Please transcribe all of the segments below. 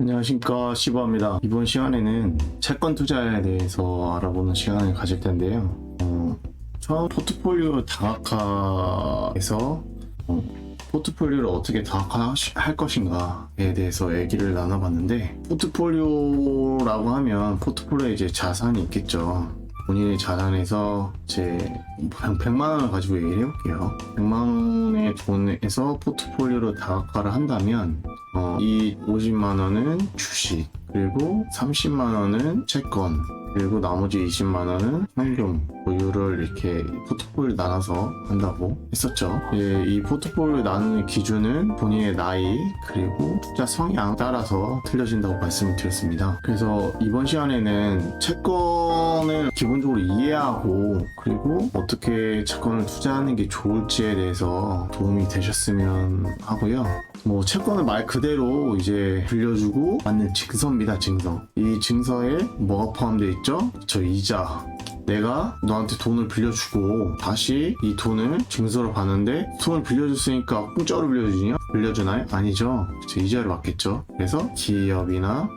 안녕하십니까 시바입니다. 이번 시간에는 채권 투자에 대해서 알아보는 시간을 가질 텐데요. 어, 처음 포트폴리오 다각화에서 어, 포트폴리오를 어떻게 다각화할 것인가에 대해서 얘기를 나눠봤는데 포트폴리오라고 하면 포트폴리오에 이제 자산이 있겠죠. 본인의 자산에서 제 100만 원을 가지고 얘기를 해볼게요. 100만 원의 돈에서 포트폴리오로 다각화를 한다면 어, 이 50만 원은 주식 그리고 30만 원은 채권 그리고 나머지 20만 원은 현금 보유를 이렇게 포트폴리오 나눠서 한다고 했었죠. 예, 이 포트폴리오 나누는 기준은 본인의 나이 그리고 투자 성향 따라서 틀려진다고 말씀을 드렸습니다. 그래서 이번 시간에는 채권을 기본적으로 이해하고 그리고 어떻게 채권을 투자하는 게 좋을지에 대해서 도움이 되셨으면 하고요. 뭐 채권을 말 그대로 이제 빌려주고 받는 증서입니다 증서. 이 증서에 뭐가 포함되어 있죠? 저 이자. 내가 너한테 돈을 빌려주고 다시 이 돈을 증서로 받는데 돈을 빌려줬으니까 공짜로 빌려주냐? 빌려주나요? 아니죠. 저 이자를 받겠죠. 그래서 기업이나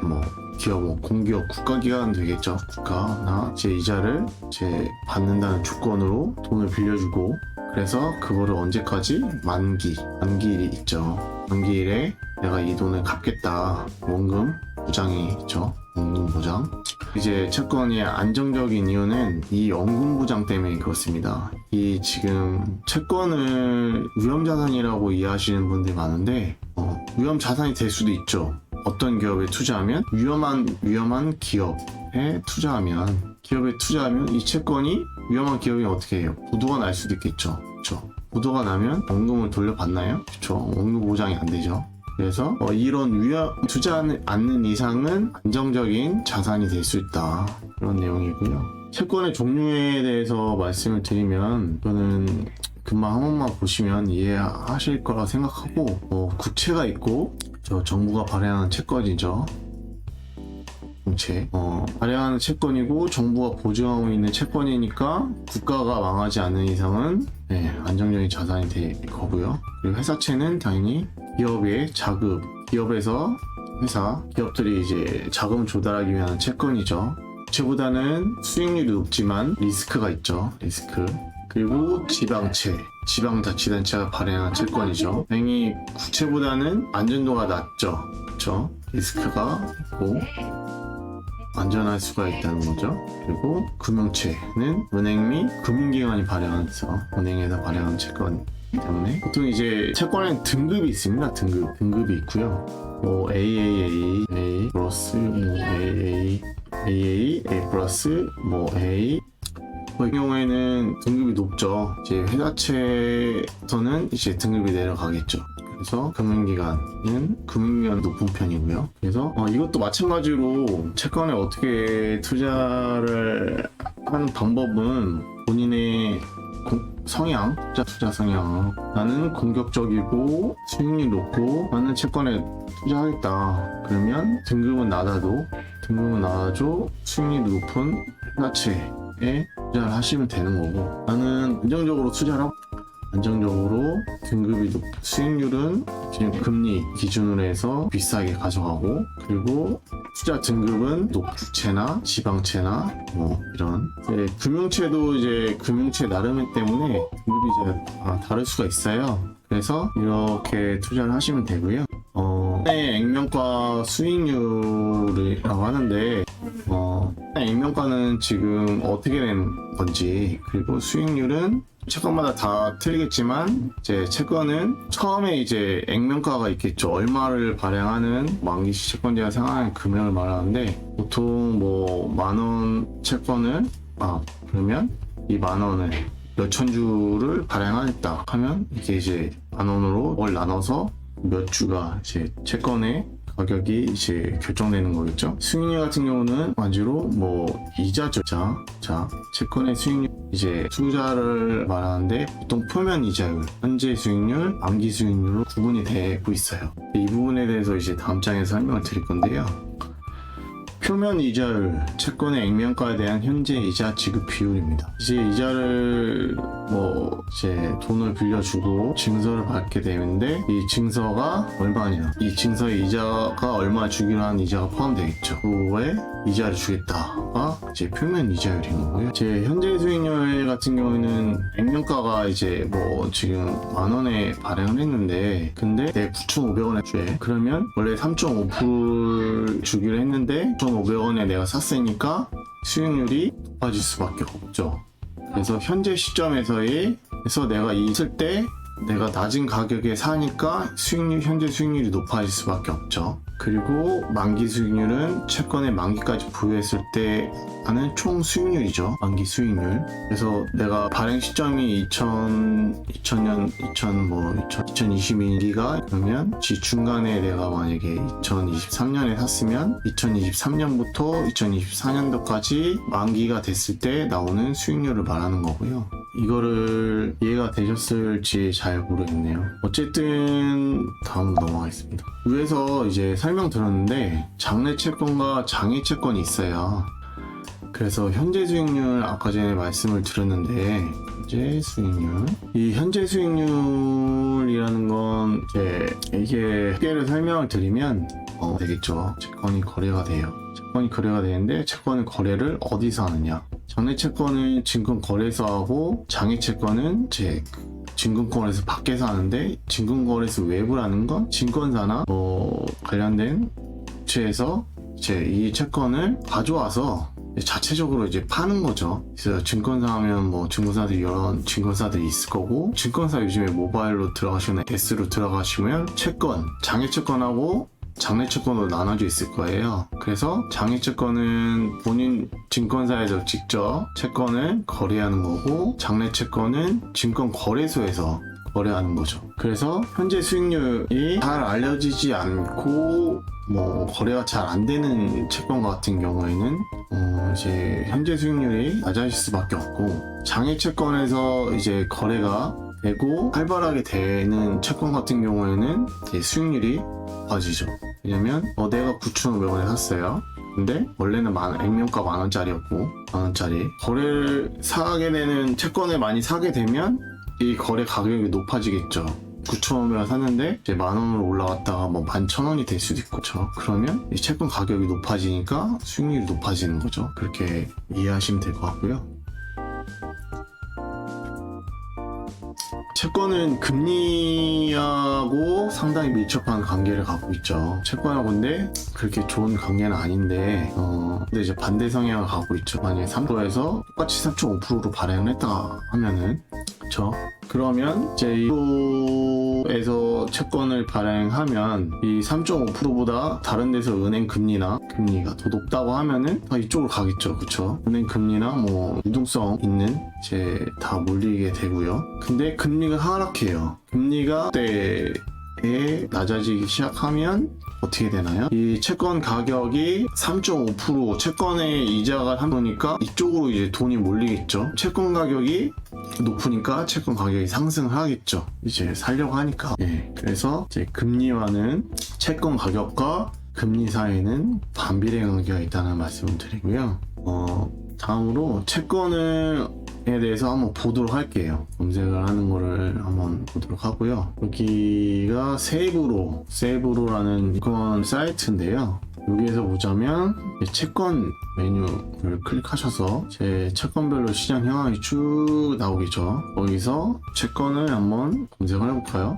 뭐 기업 뭐 공기업 국가기관 되겠죠. 국가나 제 이자를 제 받는다는 조건으로 돈을 빌려주고 그래서 그거를 언제까지? 만기. 만기일이 있죠. 만기일에 내가 이 돈을 갚겠다. 원금 보장이 있죠. 원금 보장. 이제 채권이 안정적인 이유는 이 원금 보장 때문에 그렇습니다. 이 지금 채권을 위험 자산이라고 이해하시는 분들이 많은데 어, 위험 자산이 될 수도 있죠. 어떤 기업에 투자하면 위험한 위험한 기업에 투자하면 기업에 투자하면 이 채권이 위험한 기업이 어떻게 해요? 부도가 날 수도 있겠죠. 그렇죠. 부도가 나면 원금을 돌려받나요? 그렇죠. 원금 보장이 안 되죠. 그래서 어, 이런 위험 투자하지 않는 이상은 안정적인 자산이 될 수 있다 그런 내용이고요. 채권의 종류에 대해서 말씀을 드리면 저는 금방 한 번만 보시면 이해하실 거라 생각하고 어, 국채가 있고 저 정부가 발행하는 채권이죠. 공채. 어, 발행하는 채권이고 정부가 보증하고 있는 채권이니까 국가가 망하지 않는 이상은 네, 안정적인 자산이 될 거고요. 그리고 회사채는 당연히 기업의 자금, 기업에서 회사, 기업들이 이제 자금 조달하기 위한 채권이죠. 국채보다는 수익률이 높지만 리스크가 있죠. 리스크. 그리고 지방채, 지방자치단체가 발행한 채권이죠. 다행히 국채보다는 안전도가 낮죠. 그렇죠? 리스크가 있고 안전할 수가 있다는 거죠. 그리고 금융채는 은행 및 금융기관이 발행해서 은행에서 발행한 채권 때문에 보통 이제 채권에는 등급이 있습니다. 등급 등급이 있고요. 뭐 AAA, A 플러스, 뭐 AA, AA, A 플러스, 뭐 A 뭐, 이 경우에는 등급이 높죠. 이제 회사채에서는 이제 등급이 내려가겠죠. 그래서 금융기관은 금융기관 높은 편이고요. 그래서 어, 이것도 마찬가지로 채권에 어떻게 투자를 하는 방법은 본인의 공- 성향, 투자 투자 성향. 나는 공격적이고 수익률 높고 나는 채권에 투자하겠다. 그러면 등급은 낮아도 등급은 낮아도 수익률이 높은 회사채에 투자를 하시면 되는 거고 나는 안정적으로 투자를 하고 안정적으로 등급이 높 수익률은 지금 금리 기준으로 해서 비싸게 가져가고 그리고 투자 등급은 녹부채나 지방채나 뭐 이런. 네, 금융채도 이제 금융채 나름이기 때문에 등급이 이제 다 다를 수가 있어요. 그래서 이렇게 투자를 하시면 되고요. 어, 네, 액면가 수익률이라고 하는데 어, 액면가는 지금 어떻게 된 건지 그리고 수익률은 채권마다 다 틀리겠지만 이제 채권은 처음에 이제 액면가가 있겠죠. 얼마를 발행하는 만기시 채권제가 생각하는 금액을 말하는데 보통 뭐 만원 채권을 아 그러면 이 만 원을 몇천 주를 발행하겠다 하면 이게 이제 만 원으로 월 나눠서 몇 주가 이제 채권의 가격이 이제 결정되는 거겠죠. 수익률 같은 경우는 완주로 뭐 이자죠. 자, 자, 채권의 수익률 이제 투자를 말하는데 보통 표면 이자율, 현재 수익률, 만기 수익률로 구분이 되고 있어요. 이 부분에 대해서 이제 다음 장에서 설명을 드릴 건데요. 표면 이자율, 채권의 액면가에 대한 현재 이자 지급 비율입니다. 이제 이자를 뭐 이제 돈을 빌려주고 증서를 받게 되는데 이 증서가 얼마냐? 이 증서의 이자가 얼마 주기로 한 이자가 포함되겠죠. 그거에 이자를 주겠다가 이제 표면 이자율인 거고요. 제 현재 수익률 같은 경우에는 액면가가 이제 뭐 지금 만 원에 발행을 했는데 근데 내 9,500원에 줘 그러면 원래 3.5% 주기로 했는데 9,500원에 내가 샀으니까 수익률이 높아질 수밖에 없죠. 그래서 현재 시점에서의 그래서 내가 있을 때 내가 낮은 가격에 사니까 수익률 현재 수익률이 높아질 수밖에 없죠. 그리고 만기 수익률은 채권의 만기까지 부여했을 때 하는 총 수익률이죠. 만기 수익률. 그래서 내가 발행 시점이 2000, 2000년, 2000, 뭐, 2022년이가 그러면 지 중간에 내가 만약에 2023년에 샀으면 2023년부터 2024년도까지 만기가 됐을 때 나오는 수익률을 말하는 거고요. 이거를 이해가 되셨을지 잘 모르겠네요. 어쨌든 다음으로 넘어가겠습니다. 위에서 이제 설명 들었는데 장래 채권과 장애 채권이 있어요. 그래서 현재 수익률 아까 전에 말씀을 드렸는데 현재 수익률 이 현재 수익률이라는 건 이제 이게 쉽게를 설명을 드리면 어, 되겠죠 채권이 거래가 돼요 채권이 거래가 되는데 채권은 거래를 어디서 하느냐 장래 채권은 증권 거래소 하고 장애 채권은 제 증권거래소 밖에서 하는데 증권거래소 외부라는 건 증권사나 뭐 관련된 업체에서 이제 이 채권을 가져와서 자체적으로 이제 파는 거죠. 그래서 증권사 하면 뭐 증권사들 여러 증권사들이 있을 거고 증권사 요즘에 모바일로 들어가시면 S로 들어가시면 채권, 장애 채권하고 장내 채권으로 나눠져 있을 거예요. 그래서 장애 채권은 본인 증권사에서 직접 채권을 거래하는 거고 장내 채권은 증권 거래소에서 거래하는 거죠. 그래서 현재 수익률이 잘 알려지지 않고 뭐 거래가 잘 안 되는 채권 같은 경우에는 어 이제 현재 수익률이 낮아질 수밖에 없고 장애 채권에서 이제 거래가 되고 활발하게 되는 채권 같은 경우에는 이제 수익률이 높아지죠. 왜냐면 어 내가 9,500원에 샀어요. 근데 원래는 만 액면가 만 원짜리였고 만 원짜리 거래를 사게 되는 채권을 많이 사게 되면 이 거래 가격이 높아지겠죠. 9,500원 샀는데 이제 만 원으로 올라갔다가 뭐 11,000원이 될 수도 있고 그렇죠. 그러면 이 채권 가격이 높아지니까 수익률이 높아지는 거죠. 그렇게 이해하시면 될 것 같고요. 채권은 금리하고 상당히 밀접한 관계를 갖고 있죠. 채권하고인데 그렇게 좋은 관계는 아닌데, 어, 근데 이제 반대 성향을 갖고 있죠. 만약에 3%에서 똑같이 3.5%로 발행을 했다 하면은, 그쵸? 그러면 이제 이에서 채권을 발행하면 이 3.5%보다 다른 데서 은행 금리나 금리가 더 높다고 하면은 다 이쪽으로 가겠죠. 그쵸? 은행 금리나 뭐 유동성 있는 이제 다 몰리게 되고요. 근데 금리가 하락해요. 금리가 때 에 낮아지기 시작하면 어떻게 되나요? 이 채권 가격이 3.5% 채권의 이자가 하니까 이쪽으로 이제 돈이 몰리겠죠. 채권 가격이 높으니까 채권 가격이 상승을 하겠죠. 이제 살려고 하니까. 예. 그래서 이제 금리와는 채권 가격과 금리 사이에는 반비례 관계가 있다는 말씀을 드리고요. 어, 다음으로 채권을 에 대해서 한번 보도록 할게요. 검색을 하는 거를 한번 보도록 하고요. 여기가 세이브로, 세이브로라는 이건 사이트인데요. 여기에서 보자면 이 채권 메뉴를 클릭하셔서 제 채권별로 시장 현황이 쭉 나오겠죠. 거기서 채권을 한번 검색을 해볼까요?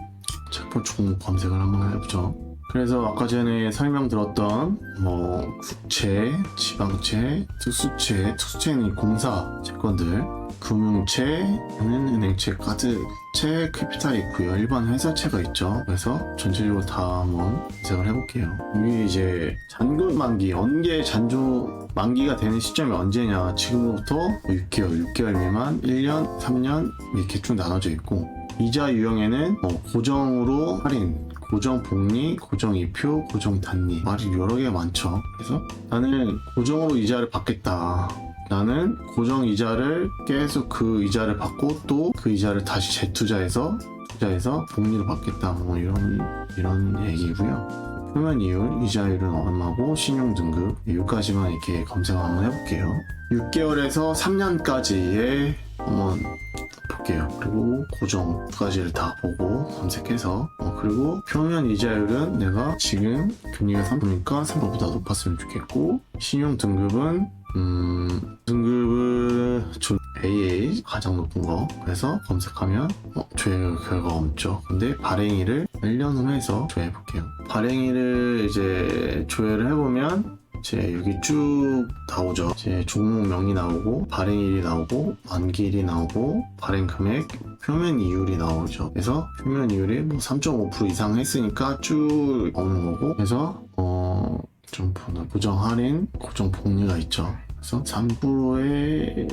채권 종목 검색을 한번 해보죠. 그래서 아까 전에 설명 들었던 뭐 국채, 지방채, 특수채, 특수채는 공사 채권들, 금융채는 은행채, 카드채, 캐피탈이 있고요. 일반 회사채가 있죠. 그래서 전체적으로 다 한번 검색을 해볼게요. 여기 이제 잔금 만기, 언제 잔주 만기가 되는 시점이 언제냐? 지금부터 6개월, 6개월 미만, 1년, 3년 이렇게 쭉 나눠져 있고 이자 유형에는 뭐 고정으로 할인, 고정 복리, 고정 이표, 고정 단리 말이 여러 개가 많죠. 그래서 나는 고정으로 이자를 받겠다. 나는 고정 이자를 계속 그 이자를 받고 또 그 이자를 다시 재투자해서 투자해서 복리를 받겠다. 뭐 이런 이런 얘기고요. 표면 이율, 이자율은 얼마고 신용 등급 여기까지만 이렇게 검색 한번 해볼게요. 6개월에서 3년까지의 한번 볼게요. 그리고 고정 두 가지를 다 보고 검색해서 어, 그리고 표면 이자율은 내가 지금 금리가 3%니까 3%보다 높았으면 좋겠고 신용 등급은 음 등급은 좀 AA 가장 높은 거. 그래서 검색하면 어, 조회 결과가 없죠. 근데 발행일을 1년 후 해서 조회해 볼게요. 발행일을 이제 조회를 해보면 이제 여기 쭉 나오죠. 이제 종목명이 나오고 발행일이 나오고 만기일이 나오고 발행 금액 표면 이율이 나오죠. 그래서 표면 이율이 뭐 3.5% 이상 했으니까 쭉 나오는 거고. 그래서 어 좀 보는 고정 할인, 고정 복리가 있죠. 그래서 3%의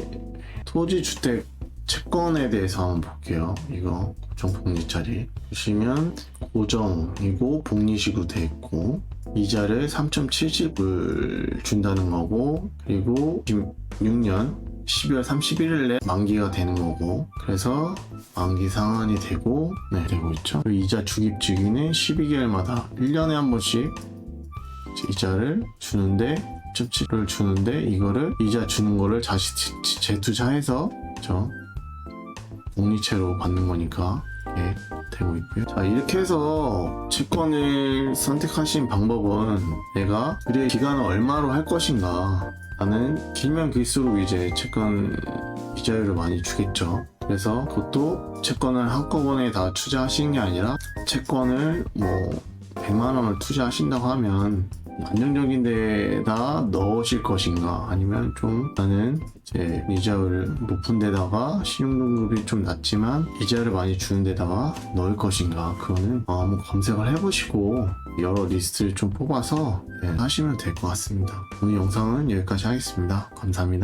토지 주택 채권에 대해서 한번 볼게요. 이거 고정 복리짜리 보시면 고정이고 복리식으로 돼 있고 이자를 3.70을 준다는 거고 그리고 16년 12월 31일에 만기가 되는 거고 그래서 만기 상환이 되고 네 되고 있죠. 이자 주기 주기는 12개월마다 1년에 한 번씩 이자를 주는데 7을 주는데 이거를 이자 주는 거를 다시 재투자해서 저 복리채로 받는 거니까 이게 되고 있고요. 자 이렇게 해서 채권을 선택하신 방법은 내가 그래 기간을 얼마로 할 것인가 나는 길면 길수록 이제 채권 이자율을 많이 주겠죠. 그래서 그것도 채권을 한꺼번에 다 투자하시는 게 아니라 채권을 뭐 100만 원을 투자하신다고 하면 안정적인 데다 넣으실 것인가? 아니면 좀 나는 이제 이자율을 높은 데다가 신용등급이 좀 낮지만 이자를 많이 주는 데다가 넣을 것인가? 그거는 어, 한번 검색을 해보시고 여러 리스트를 좀 뽑아서 네, 하시면 될 것 같습니다. 오늘 영상은 여기까지 하겠습니다. 감사합니다